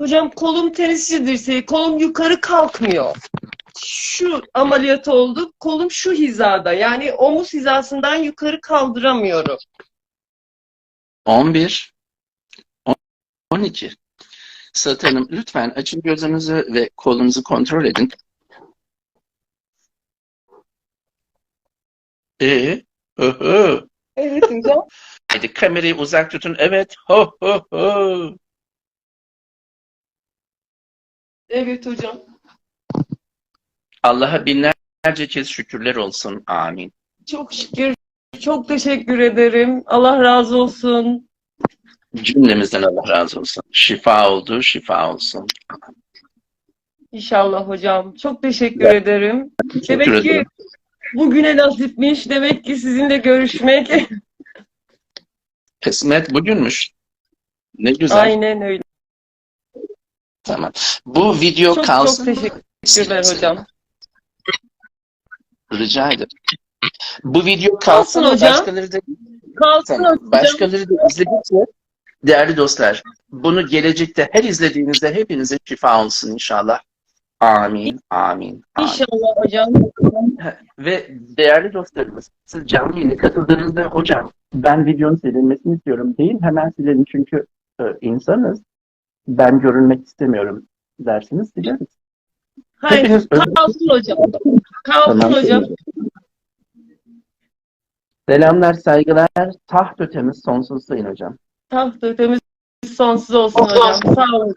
Hocam kolum tenisçi dirseği. Kolum yukarı kalkmıyor. Şu ameliyat oldu. Kolum şu hizada. Yani omuz hizasından yukarı kaldıramıyorum. 11, 12. Sırat Hanım lütfen açın gözünüzü ve kolunuzu kontrol edin. Ee, hı hı. Evet hocam. Hadi kamerayı uzak tutun. Evet. Ho ho ho. Evet hocam. Allah'a binlerce kez şükürler olsun. Amin. Çok şükür. Çok teşekkür ederim. Allah razı olsun. Cümlemizden Allah razı olsun. Şifa oldu, şifa olsun. İnşallah hocam. Çok teşekkür ederim. Teşekkür Demek ki ederim. bugüne nasipmiş. Demek ki sizinle görüşmek. Kısmet bugünmüş. Ne güzel. Aynen öyle. Tamam. Bu video Çok kalsın. çok teşekkürler hocam. Rica ederim. Bu video Kalsın kalsın. hocam. Başkaları da, Kalsın tamam. hocam. Başkaları da izledikçe değerli dostlar bunu gelecekte her izlediğinizde hepinize şifa olsun inşallah. Amin, amin, amin. İnşallah hocam. Ve değerli dostlarımız, siz canlı yayına katıldığınızda hocam ben videonun silinmesini istiyorum değil hemen silelim çünkü e, insanız. Ben görülmek istemiyorum dersiniz sileriz. Hayır. Hepiniz Kalsın hocam. Kalsın Tamam, hocam. Selamlar, saygılar. Taht ötemiz sonsuz sayın hocam. Taht ötemiz sonsuz olsun hocam. Sağ olun.